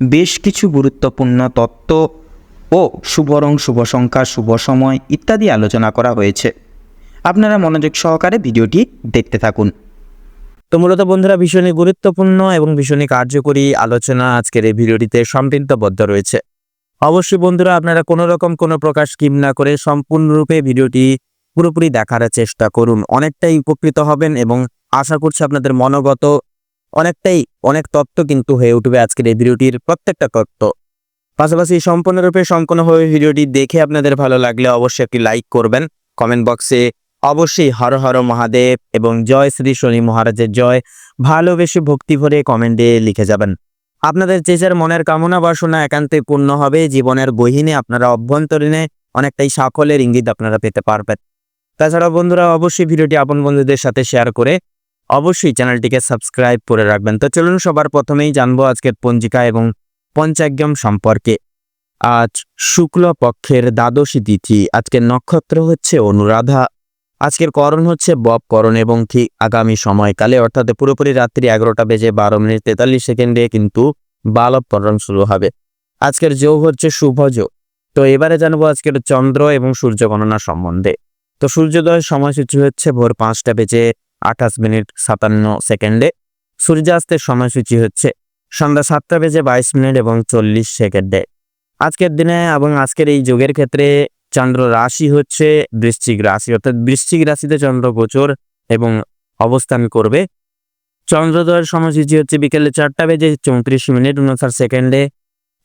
বেশ কিছু গুরুত্বপূর্ণ তত্ত্ব ও শুভ রং শুভ সংখ্যা, শুভ সময় ইত্যাদি আলোচনা করা হয়েছে। আপনারা মনোযোগ সহকারে ভিডিওটি দেখতে থাকুন। তো মূলত বন্ধুরা, ভীষণই গুরুত্বপূর্ণ এবং ভীষণই কার্যকরী আলোচনা আজকের এই ভিডিওটিতে সম্পৃক্তবদ্ধ রয়েছে। অবশ্যই বন্ধুরা, আপনারা কোনো রকম কোনো প্রকার স্কিম না করে সম্পূর্ণরূপে ভিডিওটি পুরোপুরি দেখার চেষ্টা করুন। অনেকটাই উপকৃত হবেন এবং আশা করছি আপনাদের মনোগত অনেকটাই অনেক তত্ত্ব কিন্তু হয়ে উঠবে আজকের এই ভিডিওটির প্রত্যেকটা তত্ত্ব। পাশাপাশি সম্পূর্ণরূপে সম্পূর্ণ হয়ে ভিডিওটি দেখে আপনাদের ভালো লাগলে অবশ্যই একটি লাইক করবেন। কমেন্ট বক্সে অবশ্যই হর হর মহাদেব এবং জয় শ্রী শনি মহারাজের জয় ভালোবেসে ভক্তি ভরে কমেন্টে লিখে যাবেন। আপনাদের যার মনের কামনা বাসনা একান্তে পূর্ণ হবে, জীবনের গহীনে আপনারা অভ্যন্তরীণে অনেকটাই সাফল্যের ইঙ্গিত আপনারা পেতে পারবেন। তাছাড়া বন্ধুরা, অবশ্যই ভিডিওটি আপন বন্ধুদের সাথে শেয়ার করে অবশ্যই চ্যানেলটিকে সাবস্ক্রাইব করে রাখবেন। তো চলুন সবার প্রথমেই জানব আজকের পঞ্জিকা এবং পঞ্চাগ্যম সম্পর্কে। আজ শুক্ল পক্ষের দ্বাদশী তিথি, আজকের নক্ষত্র হচ্ছে অনুরাধা। আজকের করণ হচ্ছে বব করণ এবং ঠিক আগামী সময়কালে, অর্থাৎ পুরোপুরি রাত্রি এগারোটা বেজে বারো মিনিট তেতাল্লিশ সেকেন্ডে কিন্তু বালব করণ শুরু হবে। আজকের যোগ হচ্ছে শুভ তো এবারে জানব আজকের চন্দ্র এবং সূর্য গণনা সম্বন্ধে। তো সূর্যোদয়ের সময়সূচি হচ্ছে ভোর পাঁচটা বেজে আঠাশ মিনিট সাতান্ন সেকেন্ডে। সূর্যাস্তের সময়সূচি হচ্ছে সন্ধ্যা সাতটা বেজে বাইশ মিনিট এবং চল্লিশ সেকেন্ডে। আজকের দিনে এবং আজকের এই যোগের ক্ষেত্রে চন্দ্র রাশি হচ্ছে বৃশ্চিক রাশি, অর্থাৎ বৃশ্চিক রাশিতে চন্দ্র গোচর এবং অবস্থান করবে। চন্দ্রোদয়ের সময়সূচি হচ্ছে বিকেলে চারটা বেজে চৌত্রিশ মিনিট উনষাট সেকেন্ডে।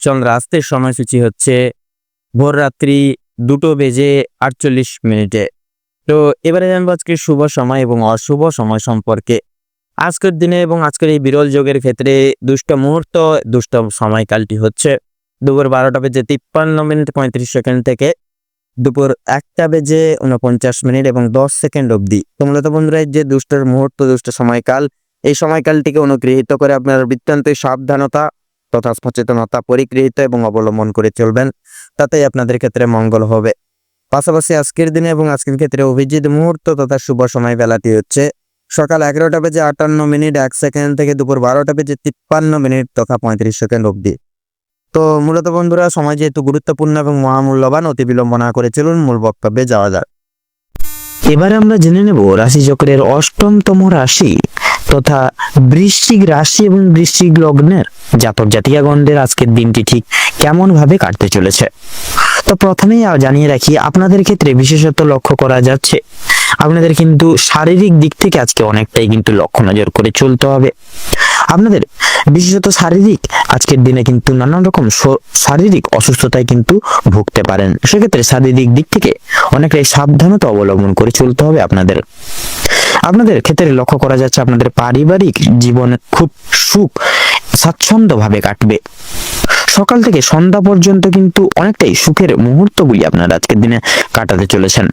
চন্দ্রাস্তের সময়সূচি হচ্ছে ভোর রাত্রি দুটো বেজে আটচল্লিশ মিনিটে। তো এবারে জানব আজকে শুভ সময় এবং অশুভ সময় সম্পর্কে। আজকের দিনে এবং আজকের এই বিরল যোগের ক্ষেত্রে দুষ্ট মুহূর্ত, দুষ্ট সময়কালটি হচ্ছে দুপুর বারোটা বেজে তিপ্পান্ন মিনিট পঁয়ত্রিশ সেকেন্ড থেকে দুপুর একটা বেজে উনপঞ্চাশ মিনিট এবং দশ সেকেন্ড অবধি। তো মূলত বন্ধুরা যে দুষ্টর মুহূর্ত, দুষ্ট সময়কাল, এই সময়কালটিকে অনুগৃহীত করে আপনার বৃত্তান্তে সাবধানতা তথা সচেতনতা পরিগৃহীত এবং অবলম্বন করে চলবেন। তাতেই আপনাদের ক্ষেত্রে মঙ্গল হবে। পাশাপাশি আজকের দিনে এবং আজকের ক্ষেত্রে অভিজিৎ মুহূর্ত তথা শুভ সময় বেলাটি হচ্ছে সকাল এগারোটা বেজে আটান্ন মিনিট, এক সেকেন্ড থেকে দুপুর বারোটা বেজে তিপ্পান্ন মিনিট তথা পঁয়ত্রিশ সেকেন্ড অবধি। তো মূলত বন্ধুরা, সময় যেহেতু গুরুত্বপূর্ণ এবং মহামূল্যবান, অতি বিলম্ব না করে চলুন মূল বক্তব্যে যাওয়া যাক। এবারে আমরা জেনে নেব রাশিচক্রের অষ্টমতম রাশি তথা বৃশ্চিক রাশি এবং বৃশ্চিক লগ্নের জাতক জাতিকাগণদের আজকের দিনটি ঠিক কেমন ভাবে কাটতে চলেছে। তো প্রথমেই জানিয়ে রাখি, আপনাদের ক্ষেত্রে বিশেষত লক্ষ্য করা যাচ্ছে, আপনাদের কিন্তু শারীরিক দিক থেকে আজকে অনেকটাই কিন্তু লক্ষ্য নজর করে চলতে হবে। আপনাদের বিশেষত শারীরিক, আজকের দিনে কিন্তু নানান রকম শারীরিক অসুস্থতায় কিন্তু ভুগতে পারেন। সেক্ষেত্রে শারীরিক দিক থেকে অনেকটাই সাবধানতা অবলম্বন করে চলতে হবে আপনাদের। আপনাদের ক্ষেত্রে লক্ষ্য করা যাচ্ছে, আপনাদের পারিবারিক জীবনে খুব সুখ স্বাচ্ছন্দ্যভাবে কাটবে। সকাল থেকে সন্ধ্যা পর্যন্ত কিন্তু অনেকটাই সুখের মুহূর্তগুলি আপনারা আজকের দিনে কাটাতে চলেছেন।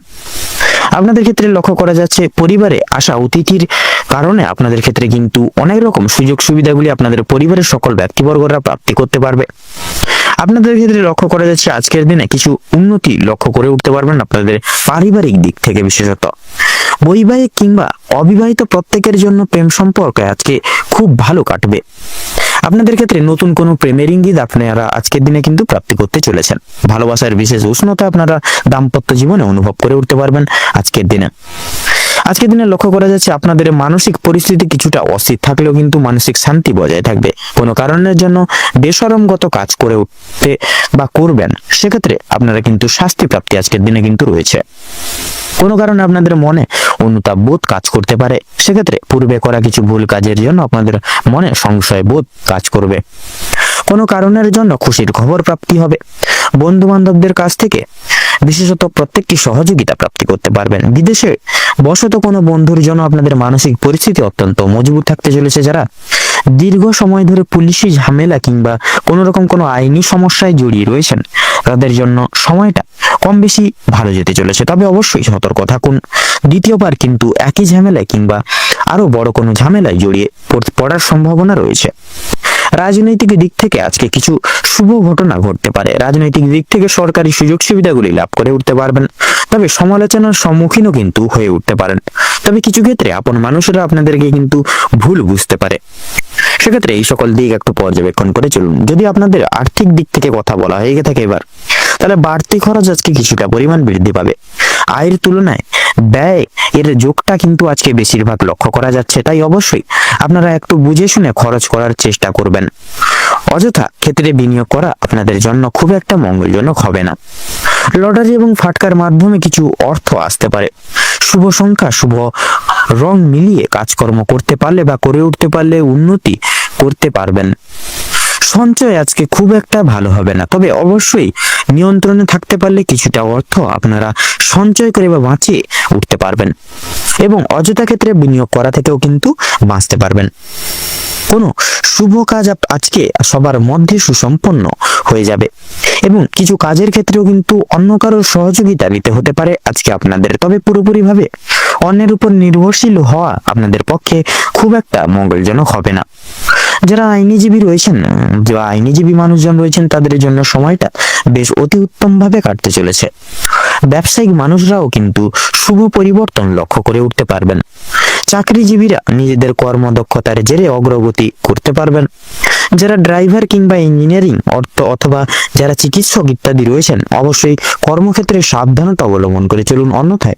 আপনাদের ক্ষেত্রে লক্ষ্য করা যাচ্ছে, পরিবারে আসা অতিথির কারণে আপনাদের ক্ষেত্রে কিন্তু অনেক রকম সুযোগ সুবিধাগুলি আপনাদের পরিবারের সকল ব্যক্তিবর্গরা প্রাপ্তি করতে পারবে। আপনাদের ক্ষেত্রে লক্ষ্য করা যাচ্ছে, আজকের দিনে কিছু উন্নতি লক্ষ্য করে উঠতে পারবেন আপনাদের পারিবারিক দিক থেকে বিশেষত। বৈবাহিক কিংবা অবিবাহিত প্রত্যেকের জন্য প্রেম সম্পর্ক আজকে খুব ভালো কাটবে। আপনাদের ক্ষেত্রে নতুন কোনো প্রেমের ইঙ্গিত আপনারা আজকের দিনে কিন্তু প্রাপ্তি করতে চলেছেন। ভালোবাসার বিশেষ উষ্ণতা আপনারা দাম্পত্য জীবনে অনুভব করে উঠতে পারবেন আজকের দিনে। আজকের দিনে লক্ষ্য করা যাচ্ছে আপনাদের মানসিক পরিস্থিতি কিছুটা অস্থির থাকলেও কিন্তু মানসিক শান্তি বজায় থাকবে। কোনো কারণের জন্য বেসরমগত কাজ করে উঠতে বা করবেন, সেক্ষেত্রে আপনারা কিন্তু শাস্তি প্রাপ্তি আজকের দিনে কিন্তু রয়েছে। কোনো কারণে আপনাদের মনে অনুতাপ বোধ কাজ করতে পারে, সেক্ষেত্রে পূর্বে করা কিছু ভুল কাজের জন্য আপনাদের মনে সংশয় বোধ কাজ করবে। কোনো কারণের জন্য খুশির খবর প্রাপ্তি হবে। বন্ধু বান্ধবদের কাছ থেকে বিশেষত প্রত্যেকটি সহযোগিতা প্রাপ্তি করতে পারবেন। বিদেশে বশত কোনো বন্ধুর জন্য আপনাদের মানসিক পরিস্থিতি অত্যন্ত মজবুত থাকতে চলেছে যারা দীর্ঘ সময় ধরে পুলিশি ঝামেলা কিংবা কোনো রকম কোনো আইনি সমস্যায় জড়িয়ে রয়েছেন, তাদের জন্য সময়টা কম বেশি ভালো যেতে চলেছে। তবে অবশ্যই সতর্ক থাকুন। দ্বিতীয়বার কিন্তু একই ঝামেলায় কিংবা আরও বড় কোনো ঝামেলায় জড়িয়ে পড়- পড়ার সম্ভাবনা রয়েছে। রাজনৈতিক দিক থেকে আজকে কিছু শুভ ঘটনা ঘটতে পারে। রাজনৈতিক দিক থেকে সরকারি সুযোগ সুবিধাগুলি লাভ করে উঠতে পারবেন। তবে সমালোচনার সম্মুখীনও কিন্তু হয়ে উঠতে পারেন। তবে কিছু ক্ষেত্রে আপন মানুষেরা আপনাদেরকে কিন্তু ভুল বুঝতে পারে। সেক্ষেত্রে এই সকল দিক একটু পর্যবেক্ষণ করে চলুন। যদি আপনাদের আর্থিক দিক থেকে কথা বলা হয়ে থাকে এবার, তাহলে বাড়তি খরচ আজকে কিছুটা পরিমাণ বৃদ্ধি পাবে। আয়ের তুলনায় ব্যয়, এর যোগটা কিন্তু আজকে বেশিরভাগ লক্ষ্য করা যাচ্ছে, তাই অবশ্যই আপনারা একটু বুঝে শুনে খরচ করার চেষ্টা করবেন। অযথা ক্ষেত্রে বিনিয়োগ করা আপনাদের জন্য খুব একটা মঙ্গলজনক হবে না। লটারি এবং ফাটকার মাধ্যমে কিছু অর্থ আসতে পারে। শুভ সংখ্যা, শুভ রং মিলিয়ে কাজকর্ম করতে পারলে বা করে উঠতে পারলে উন্নতি করতে পারবেন। সঞ্চয় আজকে খুব একটা ভালো হবে না। তবে অবশ্যই নিয়ন্ত্রণে থাকতে পারলে কিছুটা অর্থ আপনারা সঞ্চয় করে বা বাঁচিয়ে উঠতে পারবেন এবং অযথা ক্ষেত্রে বিনিয়োগ করা থেকেও কিন্তু বাঁচতে পারবেন। কোনো শুভ কাজ আজকে সবার মধ্যে সুসম্পন্ন হয়ে যাবে এবং কিছু কাজের ক্ষেত্রেও কিন্তু অন্য কারোর সহযোগিতা নিতে হতে পারে আজকে আপনাদের। তবে পুরোপুরিভাবে অন্যের উপর নির্ভরশীল হওয়া আপনাদের পক্ষে খুব একটা মঙ্গলজনক হবে না। যারা আইনিজীবী রয়েছেন, যারা আইনিজীবী মানুষজন রয়েছেন, তাদের জন্য সময়টা বেশ অতি উত্তম ভাবে কাটতে চলেছে। ব্যবসায়িক মানুষরাও কিন্তু শুভ পরিবর্তন লক্ষ্য করে উঠতে পারবেন। চাকরিজীবীরা নিজেদের কর্মদক্ষতার জেরে অগ্রগতি করতে পারবেন। যারা ড্রাইভার কিংবা ইঞ্জিনিয়ারিং, অর্থ অথবা যারা চিকিৎসক ইত্যাদি রয়েছেন, অবশ্যই কর্মক্ষেত্রে সাবধানতা অবলম্বন করে চলুন। অন্যথায়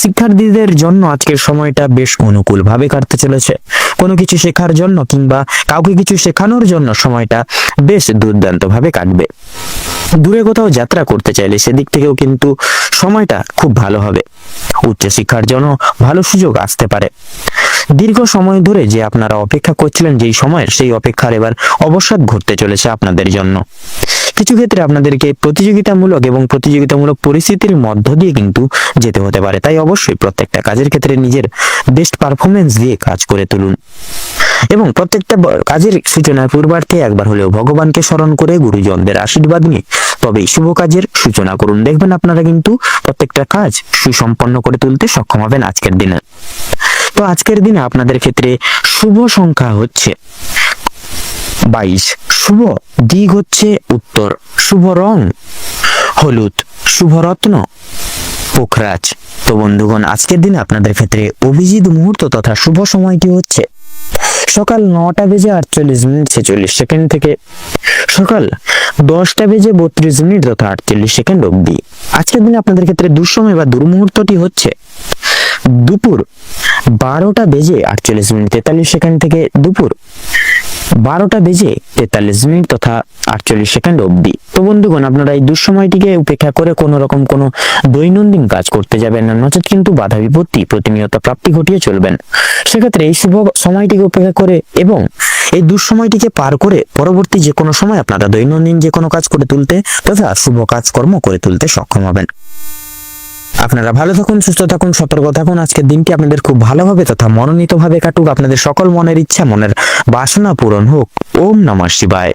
শিক্ষার্থীদের জন্য আজকের সময়টা বেশ অনুকূল ভাবে কাটতে চলেছে। কোনো কিছু শেখার জন্য কিংবা কাউকে কিছু শেখানোর জন্য সময়টা বেশ দুর্দান্ত ভাবে কাটবে। দূরে কোথাও যাত্রা করতে চাইলে সেদিক থেকেও কিন্তু সময়টা খুব ভালো হবে। উচ্চশিক্ষার জন্য ভালো সুযোগ আসতে পারে। দীর্ঘ সময় ধরে যে আপনারা অপেক্ষা করছিলেন, যেই সময়ের সেই অপেক্ষার এবার অবসাদ ঘটতে চলেছে আপনাদের জন্য। কিছু ক্ষেত্রে আপনাদেরকে প্রতিযোগিতামূলক এবং প্রতিযোগিতামূলক পরিস্থিতির মধ্য দিয়ে কিন্তু যেতে হতে পারে। তাই অবশ্যই প্রত্যেকটা কাজের ক্ষেত্রে নিজের বেস্ট পারফরমেন্স দিয়ে কাজ করে তুলুন। এবং প্রত্যেকটা কাজের সূচনার পূর্বার্থে একবার হলেও ভগবানকে স্মরণ করে গুরুজনদের আশীর্বাদ নিয়ে তবেই শুভ কাজের সূচনা করুন। দেখবেন আপনারা কিন্তু প্রত্যেকটা কাজ সুসম্পন্ন করে তুলতে সক্ষম হবেন আজকের দিনে। তো আজকের দিনে আপনাদের ক্ষেত্রে শুভ সংখ্যা হচ্ছে বাইশ। শুভ দিক হচ্ছে উত্তর। শুভ রং হলুদ। শুভ রত্ন পোখরাজ। তো বন্ধুগণ, আজকের দিনে আপনাদের ক্ষেত্রে অভিজিৎ মুহূর্ত তথা শুভ সময়টি হচ্ছে সকাল নটা বেজে আটচল্লিশ মিনিট ছেচল্লিশ সেকেন্ড থেকে সকাল দশটা বেজে বত্রিশ মিনিট তথা আটচল্লিশ সেকেন্ড অবধি। আজকের দিনে আপনাদের ক্ষেত্রে দুঃসময় বা দুর্মুহূর্তটি হচ্ছে দুপুর বারোটা বেজে আটচল্লিশ মিনিট তেতাল্লিশ সেকেন্ড থেকে দুপুর বারোটা বেজে তেতাল্লিশ মিনিট তথা আটচল্লিশ সেকেন্ড অবধি। তো বন্ধুগণ, আপনারা এই দুঃসময়টিকে উপেক্ষা করে কোনো রকম কোনো দৈনন্দিন কাজ করতে যাবেন না, নচেত কিন্তু বাধা বিপত্তি, প্রতিনিয়ত প্রাপ্তি ঘটিয়ে চলবেন। সেক্ষেত্রে এই শুভ সময়টিকে উপেক্ষা করে এবং এই দুঃসময়টিকে পার করে পরবর্তী যে কোনো সময় আপনারা দৈনন্দিন যে কোনো কাজ করে তুলতে তথা শুভ কাজকর্ম করে তুলতে সক্ষম হবেন। আপনারা ভালো থাকুন, সুস্থ থাকুন, সতর্ক থাকুন। আজকের দিনটি আপনাদের খুব ভালোভাবে তথা মনোনীতভাবে কাটুক। আপনাদের সকল মনের ইচ্ছা, মনের বাসনা পূরণ হোক। ওম নমঃ শিবায়।